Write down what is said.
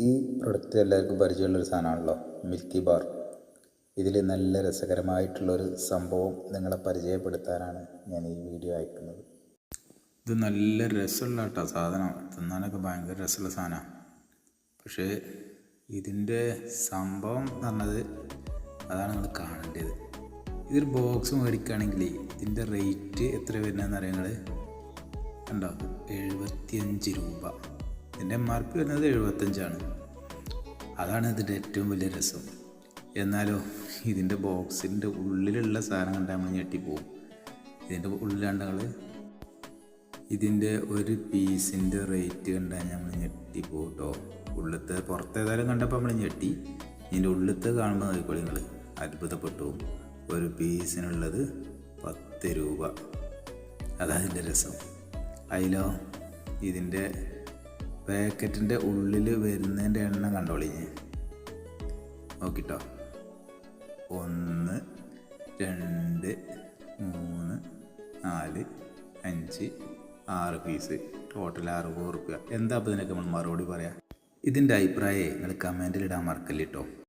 ഈ പ്രൊഡക്റ്റ് എല്ലാവർക്കും പരിചയമുള്ളൊരു സാധനമാണല്ലോ milky bar ഇതിൽ നല്ല രസകരമായിട്ടുള്ളൊരു സംഭവം നിങ്ങളെ പരിചയപ്പെടുത്താനാണ് ഞാൻ ഈ വീഡിയോ അയക്കുന്നത്. ഇത് നല്ല രസമുള്ള കേട്ടോ സാധനം. തിന്നാനൊക്കെ ഭയങ്കര രസമുള്ള സാധനമാണ് പക്ഷേ ഇതിന്റെ സംഭവം എന്ന് പറഞ്ഞത് അതാണ് നിങ്ങൾ കാണേണ്ടത്. ഇതൊരു ബോക്സ് മേടിക്കുകയാണെങ്കിൽ ഇതിന്റെ റേറ്റ് എത്ര വരുന്നതെന്ന് അറിയാം നിങ്ങൾ കണ്ടോ? എഴുപത്തിയഞ്ച് രൂപ. ഇതിന്റെ പി വരുന്നത് എഴുപത്തഞ്ചാണ്. അതാണ് ഇതിന്റെ ഏറ്റവും വലിയ രസം. എന്നാലോ ഇതിന്റെ ബോക്സിന്റെ ഉള്ളിലുള്ള സാധനം കണ്ടാൽ നമ്മൾ ഞെട്ടിപ്പോവും. ഇതിന്റെ ഉള്ളിലാണ്ട് ഇതിന്റെ ഒരു പീസിന്റെ റേറ്റ് കണ്ടാൽ നമ്മൾ ഞെട്ടിപ്പോവും കേട്ടോ ഉള്ളിലത്തെ പുറത്തേതായാലും കണ്ടപ്പോൾ നമ്മൾ ഞെട്ടി. ഇതിന്റെ ഉള്ളിലത്തെ കാണുമ്പോൾ നോക്കിക്കോളി നിങ്ങൾ അത്ഭുതപ്പെട്ടു. ഒരു പീസിനുള്ളത് പത്ത് രൂപ. അതാ ഇതിന്റെ രസം. അതിലോ ഇതിന്റെ പാക്കറ്റിന്റെ ഉള്ളിൽ വരുന്നതിന്റെ എണ്ണം കണ്ടോളി നോക്കിട്ടോ. ഒന്ന് രണ്ട് മൂന്ന് നാല് അഞ്ച് ആറ് പീസ്. ടോട്ടൽ അറുപത് റുപ്യ. എന്താ അപ്പോൾ ഇതിനൊക്കെ നമ്മൾ മറുപടി പറയാം? ഇതിന്റെ അഭിപ്രായം നിങ്ങൾ കമന്റിൽ ഇടാൻ മറക്കല്ലിട്ടോ